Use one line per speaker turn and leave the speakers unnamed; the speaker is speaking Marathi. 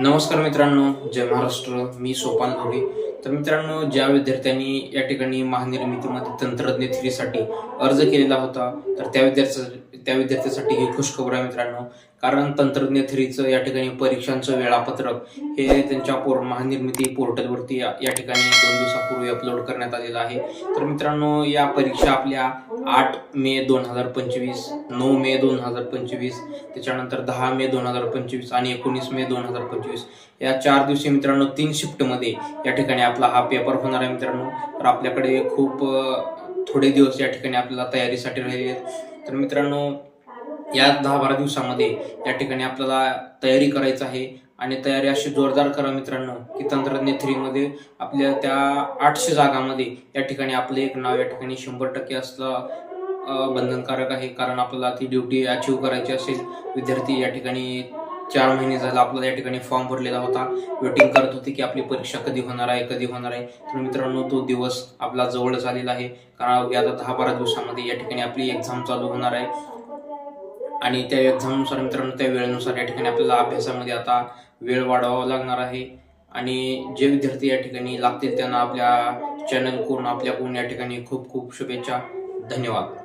नमस्कार मित्रांनो जय महाराष्ट्र मी सोपान धोरे तर मित्रांनो ज्या विद्यार्थ्यांनी या ठिकाणी महानिर्मितीमध्ये तंत्रज्ञ थ्रीसाठी अर्ज केलेला होता तर त्या विद्यार्थ्या त्या विद्यार्थ्यासाठी ही खुशखबर आहे मित्रांनो. कारण तंत्रज्ञ थ्रीचं या ठिकाणी परीक्षांचं वेळापत्रक हे त्यांच्या पोर महानिर्मिती पोर्टलवरती या ठिकाणी दोन दिवसापूर्वी अपलोड करण्यात आलेलं आहे. तर मित्रांनो या परीक्षा आपल्या आठ मे दोन हजार पंचवीस नऊ मे दोन हजार पंचवीस त्याच्यानंतर दहा मे दोन हजार पंचवीस आणि एकोणीस मे दोन हजार पंचवीस. या चार दिवशी मित्रांनो तीन शिफ्टमध्ये या ठिकाणी आपला हा पेपर होणार आहे मित्रांनो. तर आपल्याकडे खूप थोडे दिवस या ठिकाणी आपल्याला तयारीसाठी राहिले आहेत. तर मित्रांनो या दहा बारा दिवसामध्ये या ठिकाणी आपल्याला तयारी करायचं आहे. आणि तयारी अशी जोरदार करा मित्रांनो की तंत्रज्ञ थ्रीमध्ये आपल्या त्या आठशे जागामध्ये या ठिकाणी आपलं एक नाव या ठिकाणी शंभर टक्के असलं बंधनकारक आहे. कारण आपल्याला ती ड्युटी अचीव करायची असेल. विद्यार्थी या ठिकाणी चार महिने झाला आपल्याला या ठिकाणी फॉर्म भरलेला होता. वेटिंग करत होती की आपली परीक्षा कधी होणार आहे कधी होणार आहे. तर मित्रांनो तो दिवस आपला जवळ झालेला आहे. कारण या दहा बारा दिवसामध्ये या ठिकाणी आपली एक्झाम चालू होणार आहे. आणि त्या एक्झामनुसार मित्रांनो त्या वेळेनुसार या ठिकाणी आपल्याला अभ्यासामध्ये आता वेळ वाढवावा लागणार आहे. आणि जे विद्यार्थी या ठिकाणी लागतील त्यांना आपल्या चॅनल आपल्या आपल्याकडून या ठिकाणी खूप खूप शुभेच्छा. धन्यवाद.